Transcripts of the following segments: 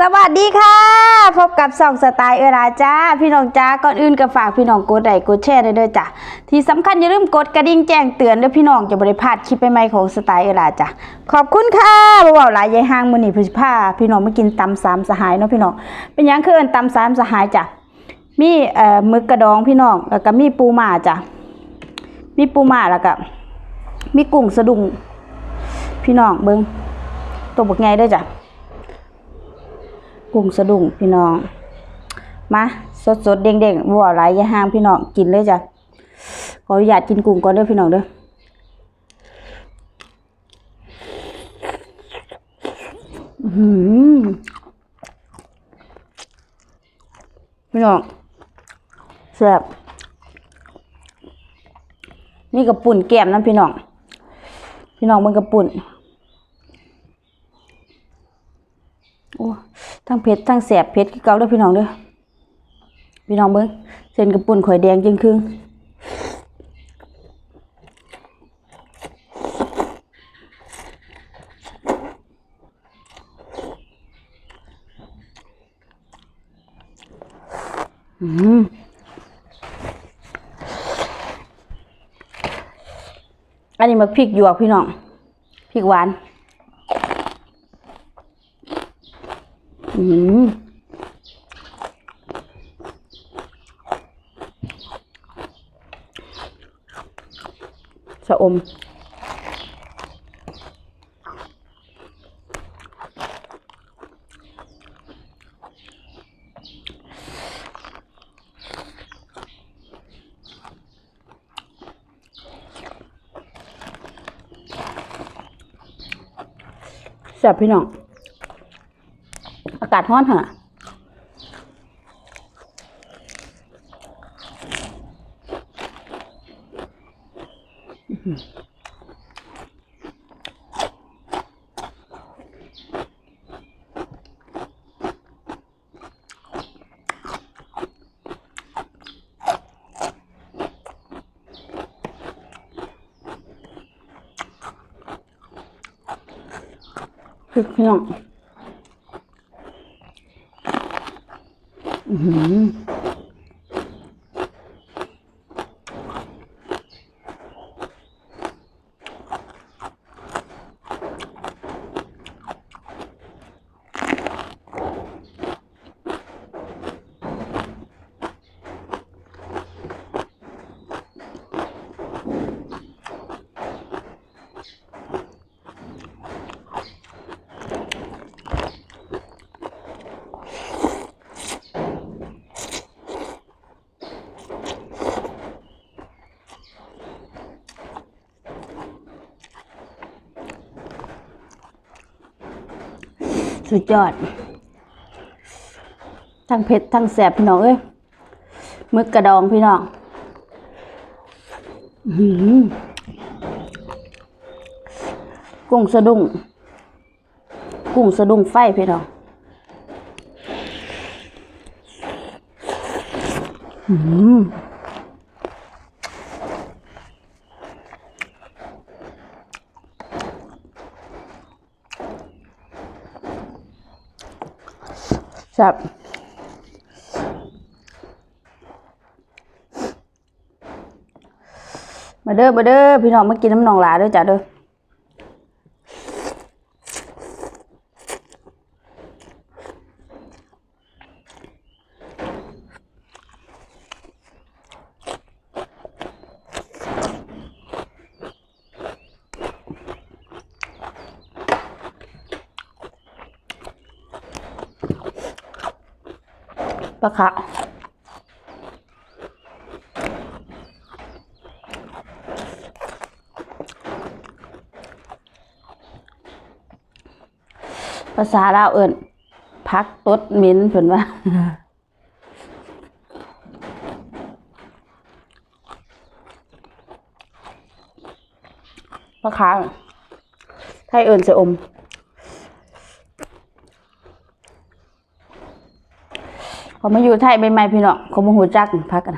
สวัสดีค่ะ พบกับสองสไตล์เอราจ้า พี่น้องจ้าก่อนอื่นก็ฝากพี่น้องกดไลค์กดแชร์ด้วยเด้อจ้ะที่สำคัญอย่าลืมกดกระดิ่งแจ้งเตือนด้วยพี่น้องจะบริพลาดคลิปใหม่ๆของสไตล์เอราจ้ะขอบคุณค่ะบ่าวหลายยายห้างมื้อนี้เพิ่นสิพาพี่น้องมากินตำสามสหายเนาะพี่น้องเป็นยังคือเอินตำสามสหายจ้ะมีเอ่อมึกกระดองพี่น้องแล้วก็มีปูมาจ้ะมีปูมาแล้วก็มีกุ้งสะดุ้งพี่น้องเบิ่งตัวบักใหญ่เด้อจ้ะ กุ้งสะดุ้งพี่น้อง มาสดสดๆเด้งบัวไหลยอยาห้างพี่น้องกินเลยจ้ะขออนุญาตกินกุ้งก่อนเด้อพี่น้องเด้อพี่น้องแซ่บนี่กับปุ่นแก้มน้ำพี่น้อง พี่น้องมันกับปุ่น โอ้ ทั้งเผ็ดทั้งแสบเผ็ดคือเก่าเด้อพี่น้องเด้อพี่น้องเบิ่งเส้นกระปุ่นข่อยแดงจึงครึ่งอืมอันนี้มาพริกหยวกพี่น้องพริกหวาน อืมชะอม แซ่บพี่น้อง กาศร้อนเหรออื้อหือพริกพี่อง อื้ สุดยอด ทั้งเผ็ดทั้งแสบพี่น้องเอ้ยมึกกระดองพี่น้องหือกุ้งสะดุ้งกุ้งสะดุ้งไฟพี่น้องอื้อ สับมาเด้อมาเด้อพี่น้องมากินน้ำหนองหลาเด้อจ้ะเด้อ ปลาขะภาษาลาวเอิ้นพักตดเหม็นเพิ่นว่าปลาขะไทยเอิ้นสะอม เขามาอยู่ไทยใหม่ๆพี่น้องเขามาหูจักพักกัน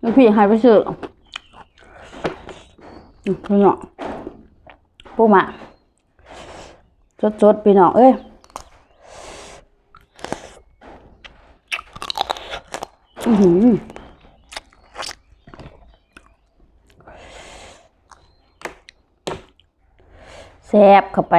แล้วพี่ให้ไปซื้อพี่น้องปูมาสดๆพี่น้องเอ้ยอือหือแซบเข้าไป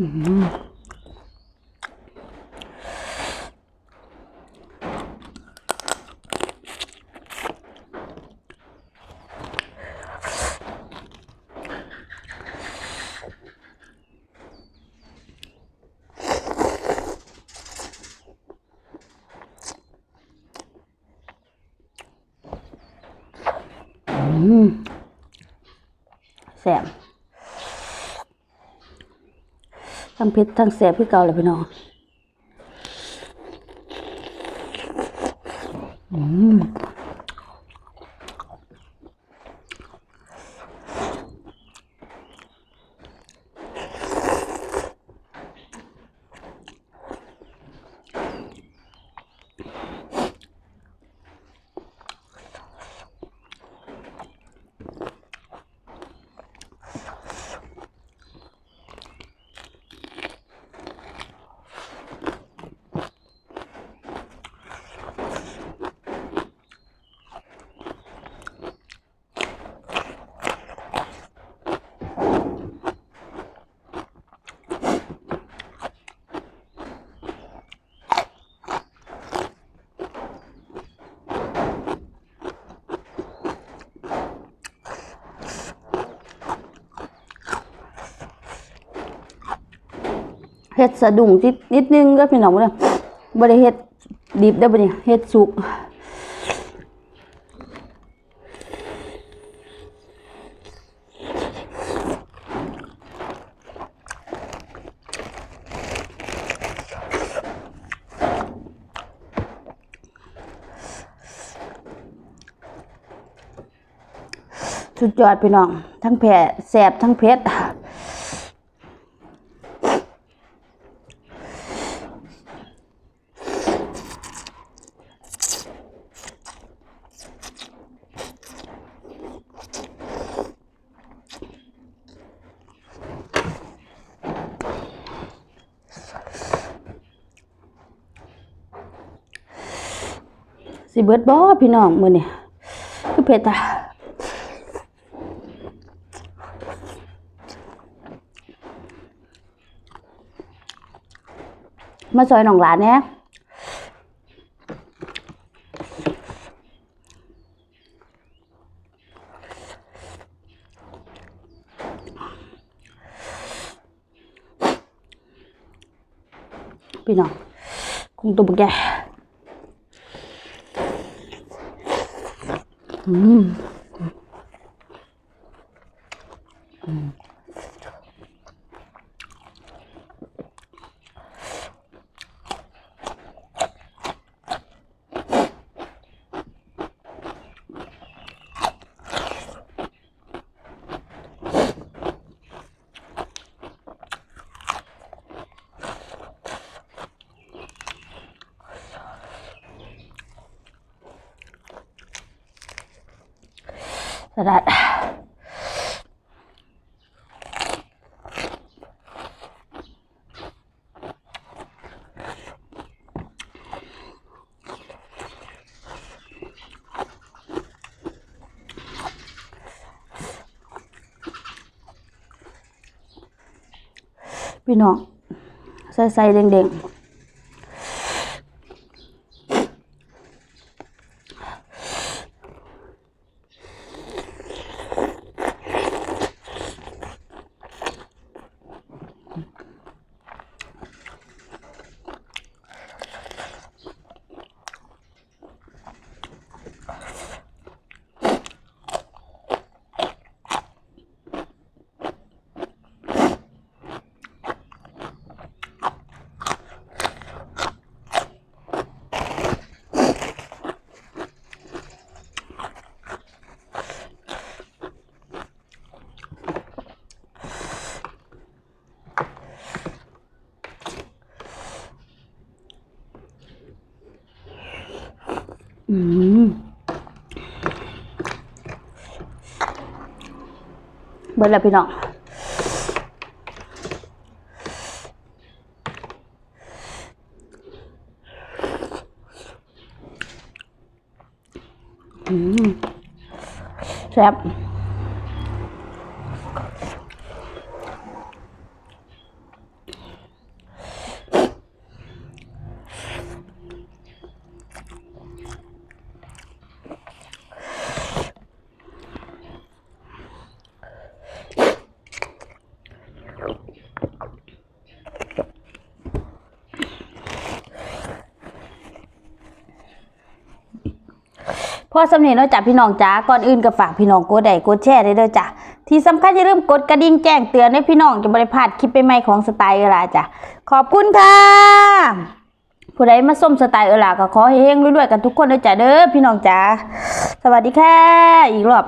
แสบ ทั้งเผ็ดทั้งแสบพี่เก่าเลยพี่น้องอืม เฮ็ดสะดุ้งนิดนิดนึงก็พี่น้องบ่ได้บ่ได้เฮ็ดดิบได้บ่เนี่ยเฮ็ดสุกสุดยอดพี่น้อง ทั้งแผ่แสบทั้งเผ็ด สิเบิดบ่พี่น้องมื้อนี้คือเผ็ดอะมาซอยหนองหลานแหน่พี่น้องกุ้งตัวบักแก อื สลัดพี่น้องใส่ใส่เด้ง อืมเบิดแล้วพี่น้องอืม พอสำเร็จแล้วจ้ะพี่น้องจ้าก่อนอื่นก็ฝากพี่น้องกดไลค์กดแชร์ได้เด้อจ้ะที่สำคัญอย่าลืมกดกระดิ่งแจ้งเตือนให้พี่น้องจะบริพลาดคลิปใหม่ๆของสไตล์เอลาจ้ะขอบคุณค่ะผู้ใดมาส้มสไตล์เอลาก็ขอเฮงรวยๆกันทุกคนเด้อจ้ะเด้อพี่น้องจ้าสวัสดีค่ะอีกรอบ